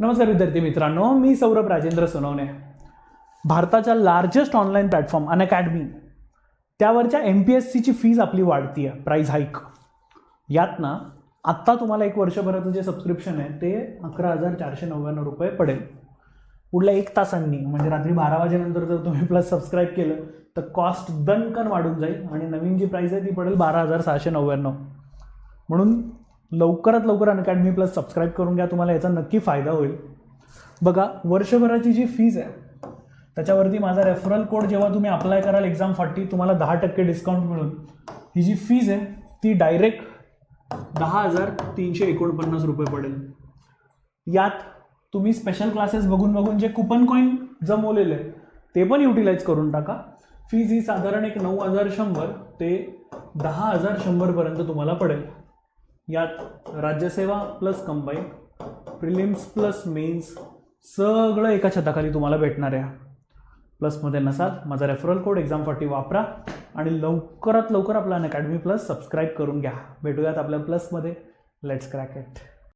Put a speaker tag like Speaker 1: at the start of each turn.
Speaker 1: नमस्कार विद्यार्थी मित्रांनो मी सौरभ राजेंद्र सोनवणे. भारताच्या largest online platform Unacademy त्यावरच्या एम पी एस सीची फीज आपली वाढती आहे प्राईज हाईक यात ना आत्ता तुम्हाला एक वर्षभराचं जे सबस्क्रिप्शन आहे ते अकरा हजार चारशे नव्याण्णव रुपये पडेल. पुढल्या एक तासांनी म्हणजे रात्री बारा वाजेनंतर जर तुम्ही प्लस सबस्क्राईब केलं तर कॉस्ट दणकन वाढून जाईल आणि नवीन जी प्राईज आहे ती पडेल बारा हजार सहाशे नव्याण्णव. म्हणून लवकरात लवकर अनअकॅडमी प्लस सबस्क्राईब करून घ्या तुम्हाला याचा नक्की फायदा होईल. बघा वर्षभराची जी फीज आहे त्याच्यावरती माझा रेफरल कोड जेव्हा तुम्ही अप्लाय कराल एक्झाम फॉर्टी तुम्हाला दहा टक्के डिस्काउंट मिळून. ही जी फीज आहे ती डायरेक्ट दहा हजार तीनशे एकोणपन्नास रुपये पडेल. यात तुम्ही स्पेशल क्लासेस बघून बघून जे कुपन कॉईन जमवलेले आहे ते पण युटिलाइज करून टाका. फीज ही साधारण एक नऊ हजार शंभर ते दहा हजार शंभरपर्यंत तुम्हाला पडेल. यात Rajyaseva plus combine prelims plus mains सगळं एका छताखाली तुम्हाला भेटणार आहे. प्लसमध्ये नसाल माझा रेफरल कोड एक्झाम फॉर्टी वापरा आणि लवकरात लवकर आपला अकॅडमी प्लस सबस्क्राईब करून घ्या. भेटूयात आपल्या प्लसमध्ये. Let's crack it